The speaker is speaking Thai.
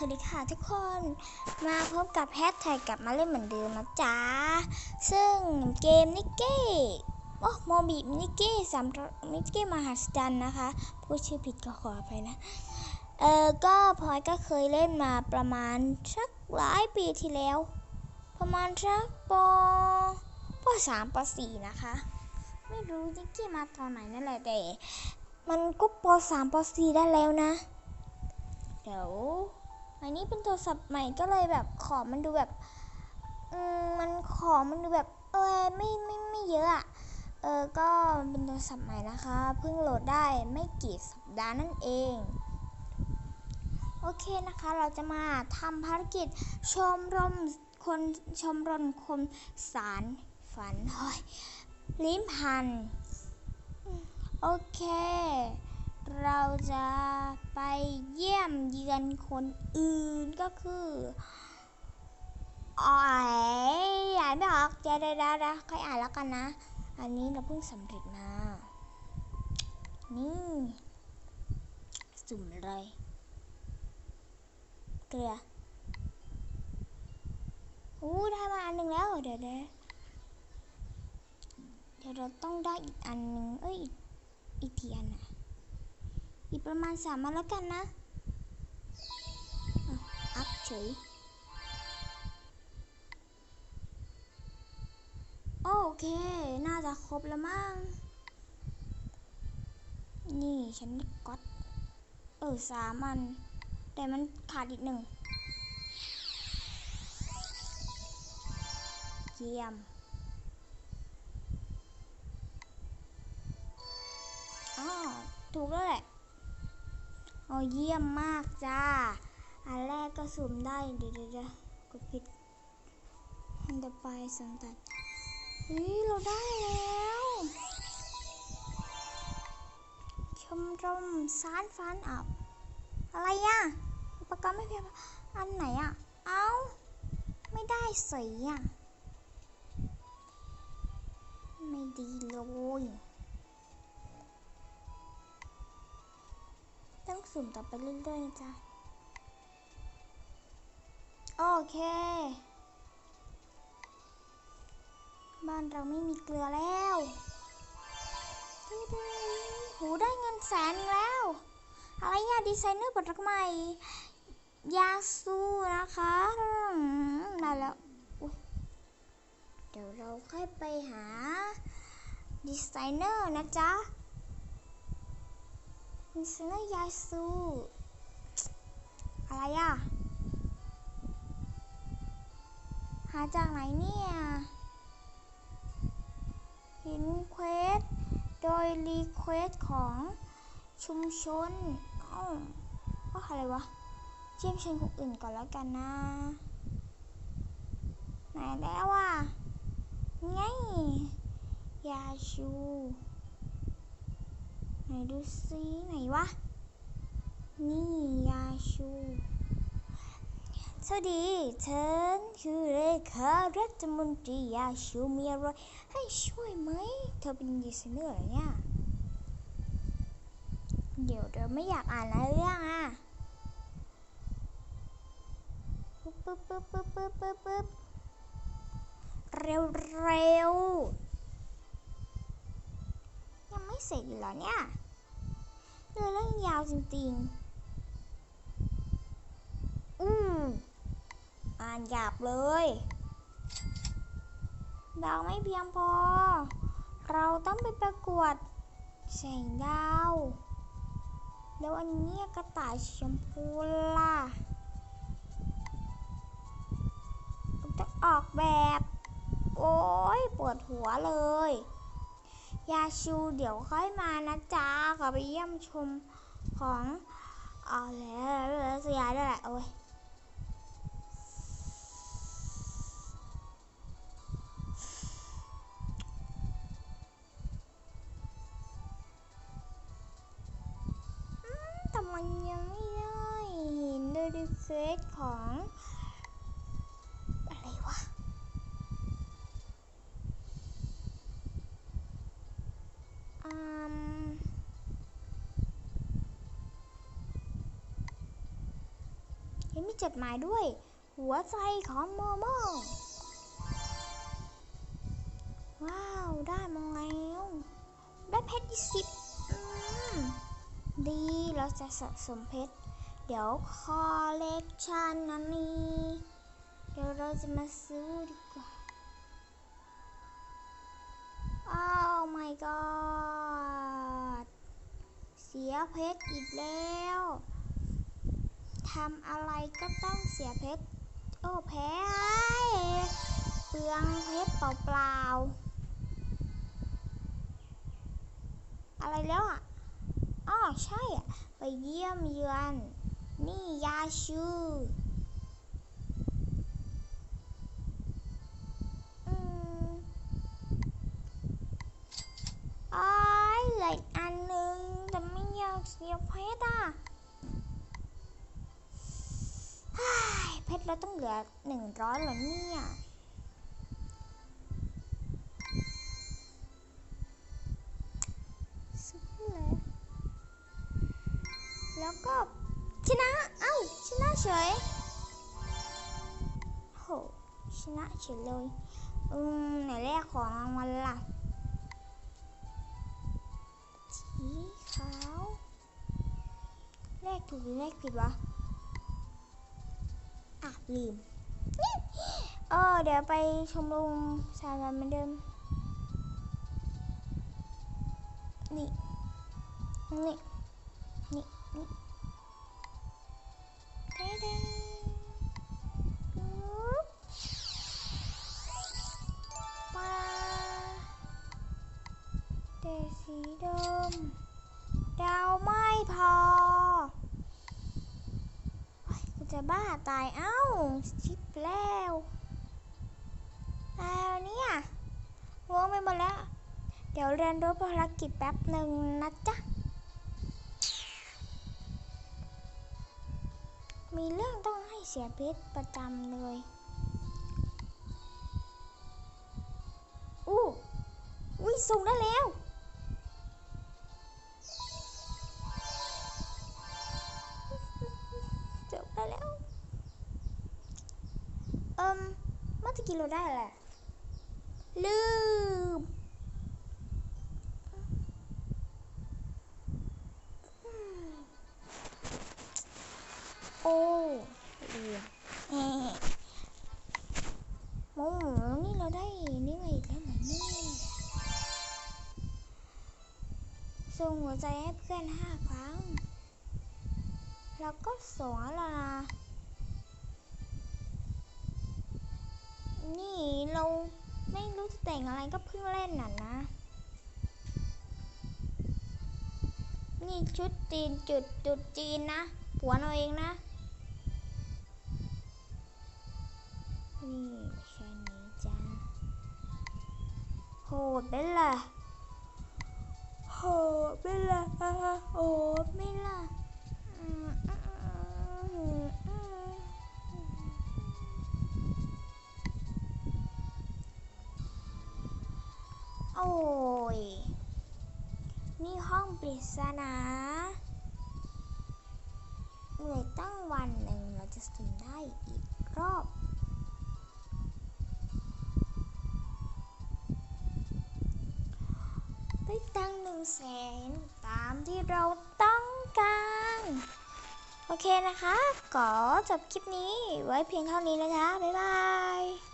สวัสดีค่ะทุกคนมาพบกับแฮชแท็กกลับมาเล่นเหมือนเดิมนะจ๊ะ ซึ่งเกมนิกเก้โอ้โมบิมินิเก้สามมินิเก้มหัศจรรย์นะคะพูดชื่อผิดก็ขออภัยนะ เออก็พลอยก็เคยเล่นมาประมาณสักหลายปีที่แล้ว ประมาณสักปปสามปสี่นะคะ ไม่รู้นิกกี้มาตอนไหนนั่นแหละแต่ มันก็ปสามปสี่ได้แล้วนะเดี๋ยว อันนี้เป็นโทรศัพท์ใหม่ก็เลยแบบขอมันดูแบบมันขอมันดูแบบเออไม่ไม่ไม่เยอะอะเออก็เป็นโทรศัพท์ใหม่นะคะเพิ่งโหลดได้ไม่กี่สัปดาห์นั่นเองโอเคนะคะเราจะมาทำภารกิจชมรมคนชมรมคนสารฝันเฮ้ยลิ้นพัน โอเค เราจะไปเยี่ยมเยือนคนอื่นก็คืออ๋อยอ่านไม่ออกเดี๋ยวเดี๋ยวค่อยอ่านแล้วกันนะ อันนี้เราเพิ่งสำเร็จมา นี่ สุ่มเลยเกลืออู้ได้มาอันหนึ่งแล้ว เดี๋ยวเดี๋ยวเดี๋ยวเราต้องได้อีกอันหนึ่งเอ้ย อีกทีอันน่ะ อีกประมาณสามอันแล้วกันนะอัพเฉย โอเค น่าจะครบแล้วมั้ง นี่ฉันก็อตเออสามัน แต่มันขาดอีกหนึ่ง เยี่ยมอ๋อถูกแล้วแหละ โอ้เยี่ยมมากจ้า อันแรกก็สุ่มได้ เดี๋ยวเดี๋ยวเดี๋ยวกดผิดอันต่อไปสังตัดเฮ้ยเราได้แล้ว ชมรมสารฟันอับ อะไรอะอุปกรณ์ไม่เพียงออันไหนอะเอ้าไม่ได้สีอะไม่ดีเลย ต้องสุ่มต่อไปเรื่อยๆนะจ๊ะ โอเค บ้านเราไม่มีเกลือแล้วหูได้เงินแสนอีกแล้ว อะไรเนี่ยดีไซเนอร์บทรักใหม่ ยาสูนะคะมได้แล้วเดี๋ยวเราค่อยไปหาดีไซเนอร์นะจ๊ะ ดีไซเนอร์ยาสูอะไรอะ หาจากไหนเนี่ยห็นเควส โดยรีเควสของชุมชนอ้าวว่าอะไรวะเยี่ยมเชิญคนอื่นก่อนแล้วกันนะ ไหนแล้วอะไงยาชู ไหนดูซิไหนวะ นี่ยาชู สวัสดีฉันคือเลขารัฐมนตรียาชูมีอะไรให้ช่วยไหม เธอเป็นดีไซเนอร์เหรอเนี่ย เดี๋ยวเราไม่อยากอ่านอะไรเรื่องอะปึ๊บปึ๊บปึ๊บปึ๊บปึ๊บปึ๊บปึ๊บเร็วเร็วยังไม่เสร็จเหรอเนี่ย อเรื่องยาวจริงๆ อืม อ่านหยาบเลย ดาวไม่เพียงพอ เราต้องไปประกวดแสงดาว แล้วอันนี้กระต่ายชมพูล่ะจะออกแบบ โอ้ยปวดหัวเลย ยาชูเดี๋ยวค่อยมานะจ๊ะขอไปเยี่ยมชมของเอาแล้วแล้วเสียด้วยแหละโอ้ยแต่มันยังไม่ได้เห็นโดยเฟซของ จดหมายด้วย หัวใจของโมโมว้าว ได้มาแล้วได้เพชรยี่สิบอืมดีเราจะสะสมเพชร เดี๋ยวคอเล็กชันอันนี้เดี๋ยวเราจะมาซื้อดีกว่าอ้าว my god เสียเพชรอีกแล้ว ทำอะไรก็ต้องเสียเพชร โอ้แพ้เปลืองเพชรเปล่าๆ อะไรแล้วอะอ๋อใช่อะ ไปเยี่ยมเยือน นี่ยาชูอืมอ้ายเหลืออันหนึ่งแต่ไม่อยากเสียเพชรอะฮ้า เพชรเราต้องเหลือหนึ่งร้อยเหรอเนี่ยซื้อเลย แล้วก็ชนะ เอ้า ชนะเฉยโหชนะเฉยเลย อืม ไหนแรกของรางวัลล่ะสีขาว แรกถูกหรือแรกผิดวะ ลืมเออเดี๋ยวไปชมรมสามัญเหมือนเดิม นี่ นี่ นี่ นี่เด้เด้ปึ๊บปลาแต่สีเดิมดาวไม่พอ กู จะบ้าตายเอ้า ชิปแล้วแล้วเนี่ยงงไปหมดแล้ว เดี๋ยวเรียนรู้ภารกิจแป๊บหนึ่งนะจ๊ะ มีเรื่องต้องให้เสียเพชรประจำเลย อู้อุ้ยส่งได้แล้ว กี้เราได้แหละลืมโอ้ลืมแหม่หมูหมูนี่เราได้นี่มาอีกแล้วเหมือนนี่ส่งหัวใจให้เพื่อนห้าครั้ง แล้วก็สองแล้วนะ นี่เราไม่รู้จะแต่งอะไรก็เพิ่งเล่นน่ะนะ นี่ชุดจีนจุดจุดจีนนะผัวเราเองนะ นี่แค่นี้จ้าโหดไปล่ะโหดไปล่ะโหดไม่ล่ะอืมอืมอืมอืม ศนาเหนื่อยตั้งวันหนึ่งเราจะสุ่มได้อีกรอบได้ตั้งหนึ่งแสนตามที่เราต้องการ โอเคนะคะขอจบคลิปนี้ไว้เพียงเท่านี้นะคะ บ๊ายบาย